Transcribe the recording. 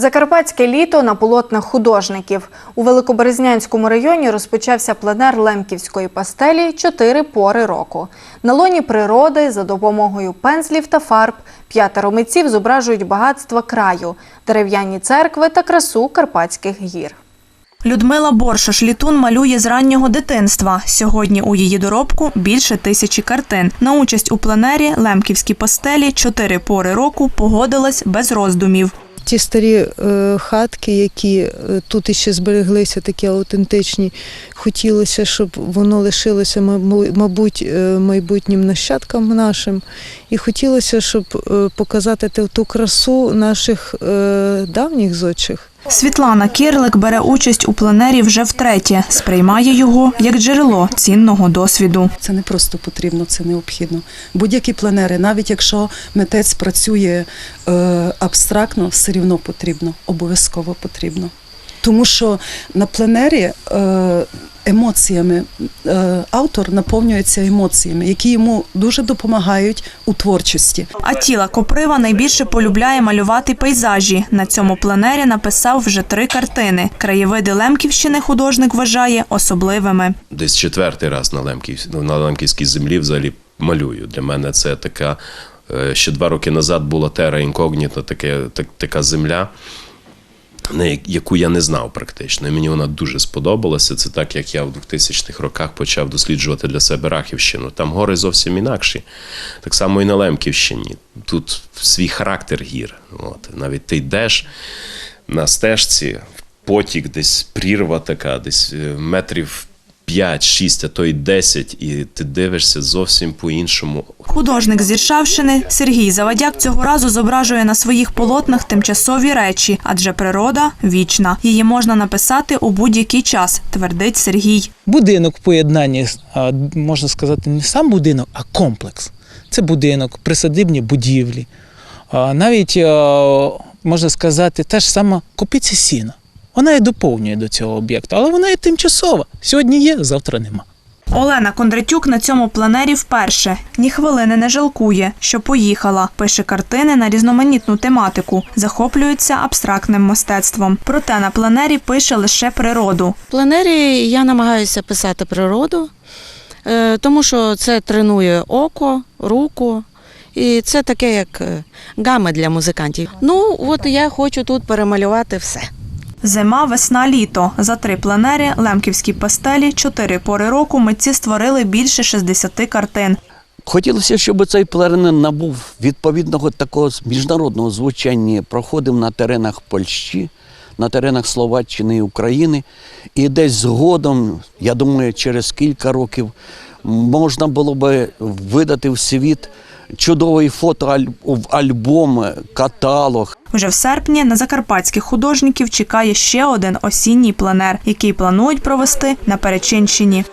Закарпатське літо на полотнах художників. У Великоберезнянському районі розпочався пленер лемківської пастелі «Чотири пори року. На лоні природи за допомогою пензлів та фарб п'ятеро митців зображують багатства краю, дерев'яні церкви та красу Карпатських гір. Людмила Боршош літун малює з раннього дитинства. Сьогодні у її доробку більше тисячі картин. На участь у пленері лемківські пастелі чотири пори року погодилась без роздумів. Ті старі е, хатки, які е, тут іще збереглися, такі аутентичні, хотілося, щоб воно лишилося, мабуть, е, майбутнім нащадкам нашим. І хотілося, щоб показати ту- красу наших давніх зодчих. Світлана Кирлик бере участь у пленері вже втретє. Сприймає його як джерело цінного досвіду. Це не просто потрібно, це необхідно. Будь-які пленери, навіть якщо митець працює е, абстрактно, все рівно потрібно, обов'язково потрібно. Тому що на пленері е, емоціями е, автор наповнюється емоціями, які йому дуже допомагають у творчості. А тіла Коприва найбільше полюбляє малювати пейзажі. На цьому пленері написав вже три картини. Краєвиди Лемківщини художник вважає особливими. десь четвертий раз на Лемків, на Лемківській землі взагалі малюю. Для мене це така. е, Ще два роки назад була тера інкогніта, таке, так, така земля, яку я не знав практично. І Мені вона дуже сподобалася. Це так, як я в 2000-х роках почав досліджувати для себе Рахівщину. Там гори зовсім інакші. Так само і на Лемківщині. Тут свій характер гір. От. Навіть ти йдеш на стежці, потік, десь прірва така, десь е, метрів. 5, 6, а то й 10, і ти дивишся зовсім по-іншому. Художник з Іршавщини Сергій Заводяк цього разу зображує на своїх полотнах тимчасові речі, адже природа вічна. Її можна написати у будь-який час, твердить Сергій. Будинок в поєднанні можна сказати, не сам будинок, а комплекс. Це будинок, присадибні будівлі. Навіть можна сказати, теж ж сама купиця сіна. Вона і доповнює до цього об'єкту, але вона і тимчасова. Сьогодні є, завтра нема. Олена Кондратюк на цьому пленері вперше. Ні хвилини не жалкує, що поїхала. Пише картини на різноманітну тематику, захоплюється абстрактним мистецтвом. Проте на пленері пише лише природу. В пленері я намагаюся писати природу, е, тому що це тренує око, руку. І це таке, як е, гами для музикантів. Ну, от я хочу тут перемалювати все. Зима, весна, літо. За три пленери, лемківські пастелі, чотири пори року митці створили більше 60 картин. Хотілося, щоб цей пленер набув відповідного такого міжнародного звучання, проходив на теренах Польщі, на теренах Словаччини і України. І десь згодом, я думаю, через кілька років можна було би видати в світ чудовий фотоальбом, каталог. Уже в серпні на закарпатських художників чекає ще один осінній пленер, який планують провести на Перечинщині.